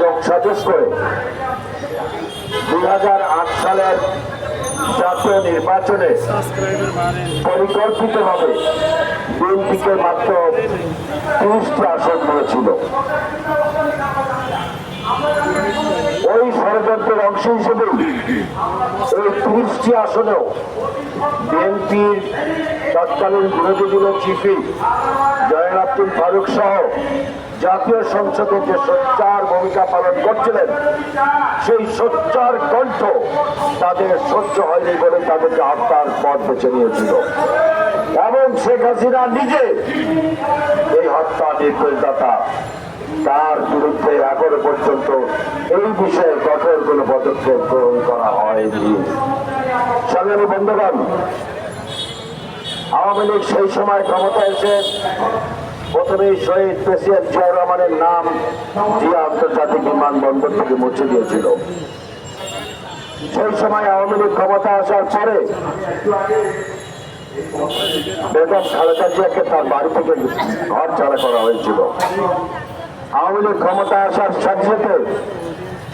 যোগসাজস করে দু হাজার আট সালের জাতীয় নির্বাচনে পরিকল্পিতভাবে বিএনপিকে মাত্র তিরিশটি আসন করেছিল ষড়যন্ত্রের অংশ হিসেবে এই তিরিশটি আসনেও বিএনপির তৎকালীন বিরোধী দলের চিফি জয়ন আব্দুল ফারুক সহ জাতীয় সংসদে যে সোচ্চার ভূমিকা পালন করছিলেন, সেই সোচ্চার কণ্ঠ তাদের সহ্য হয়নি বলে তাদেরকে হত্যার পথ বেছে নিয়েছিল। এবং শেখ হাসিনা নিজে এই হত্যা নির্দেশদাতা তার বিরুদ্ধে এখনও পর্যন্ত এই বিষয়ে কঠোর কোনো পদক্ষেপ গ্রহণ করা হয়নি। সংগ্রামী বন্ধুগণ, আওয়ামী লীগ সেই সময় ক্ষমতা এসে প্রথমেই শহীদ প্রেসিডেন্ট জিয়াউর রহমানের নাম জিয়া আন্তর্জাতিক বিমানবন্দর থেকে মুছে দিয়েছিল। সেই সময় আওয়ামী লীগ ক্ষমতা আসার পরে বেগম খালেদা জিয়াকে তার বাড়ি থেকে ঘর ছাড়া করা হয়েছিল। আওয়ামী লীগ ক্ষমতা আসার সাথে সাথে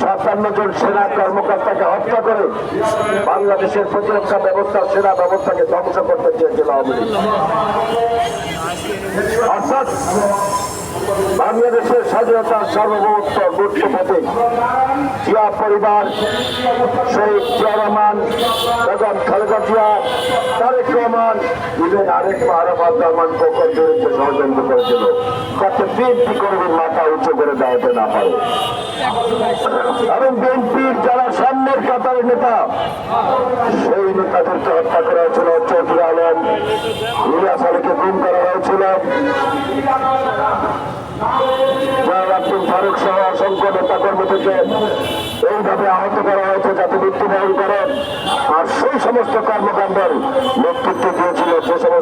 সাতান্ন জন সেনা কর্মকর্তাকে হত্যা করে বাংলাদেশের প্রতিরক্ষা ব্যবস্থা, সেনা ব্যবস্থাকে ধ্বংস করতে চেয়েছিল আওয়ামী লীগ। অর্থাৎ বাংলাদেশের স্বাধীনতার সার্বভৌমত্ব গুরুত্ব প্রতীক জিয়া পরিবার, শহীদ জিয়া রহমান, বেগম খালেদা জিয়া ইভেন আরেক আরাফাত রহমান কোকর ষড়যন্ত্র করেছিল। যাতে বিএনপি কর্মীর মাথা উঁচু করে দাঁড়াতে না পারে। এবং বিএনপির যারা সামনের কাতারের নেতা, সেই নেতাদেরকে হত্যা করা হয়েছিল। চৌধুরী আলম, ইলিয়াস আলীকে গুম করা হয়েছিল। আব্দুল ফারুক সহ অসংখ্য নেতা কর্মীদেরকে এইভাবে আহত করা হয়েছে যাতে মৃত্যুবরণ করেন। সেই সমস্ত কর্মকাণ্ডের নেতৃত্ব দিয়েছিল সে সমস্ত